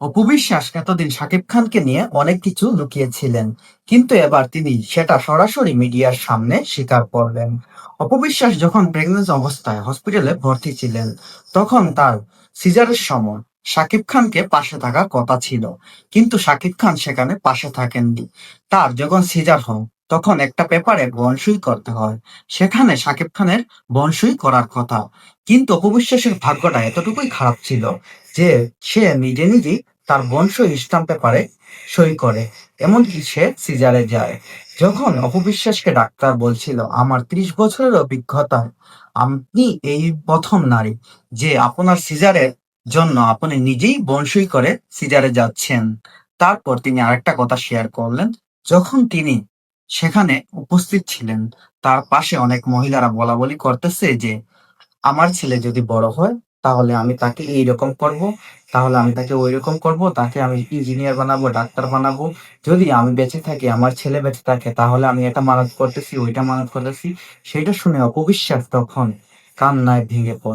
অপু বিশ্বাস এতদিন শাকিব খানকে নিয়ে অনেক কিছু লুকিয়েছিলেন। কিন্তু এবার তিনি সেটা সরাসরি মিডিয়ার সামনে স্বীকার করলেন। অপু বিশ্বাস যখন প্রেগনেন্সি অবস্থায় হসপিটালে ভর্তি ছিলেন, তখন তার সিজারের সময় শাকিব খানকে পাশে থাকার কথা ছিল। কিন্তু শাকিব খান সেখানে পাশে থাকেননি। তার যখন সিজার হয়, তখন একটা পেপারে বনসই করতে হয়। সেখানে শাকিব খানের বনসই করার কথা। কিন্তু অপবিশ্বাসের ভাগ্যটা এতটুকুই খারাপ ছিল যে সে নিজে নিজেই তার বংশই স্টাম্প পেপারে সই করে। এমনকি সে সিজারে যায়। যখন অপবিশ্বাসকে ডাক্তার বলছিল, আমার ত্রিশ বছরের অভিজ্ঞতা, আপনি এই প্রথম নারী যে আপনার সিজারের জন্য আপনি নিজেই বংশই করে সিজারে যাচ্ছেন। তারপর তিনি আরেকটা কথা শেয়ার করলেন। যখন তিনি সেখানে উপস্থিত ছিলেন, তার পাশে অনেক মহিলারা বলা বলি করতেছে যে, আমার ছেলে যদি বড় হয় তাহলে আমি তাকে এইরকম করব, তাহলে আমি তাকে ওই রকম করব, তাকে আমি ইঞ্জিনিয়ার বানাবো, ডাক্তার বানাবো। যদি আমি বেঁচে থাকি, আমার ছেলে বেঁচে থাকে, তাহলে আমি এটা মানত করতেছি, ওইটা মানত করতেছি। সেটা শুনে অপবিশ্বাস তখন কান্নায় ভেঙে পড়ে।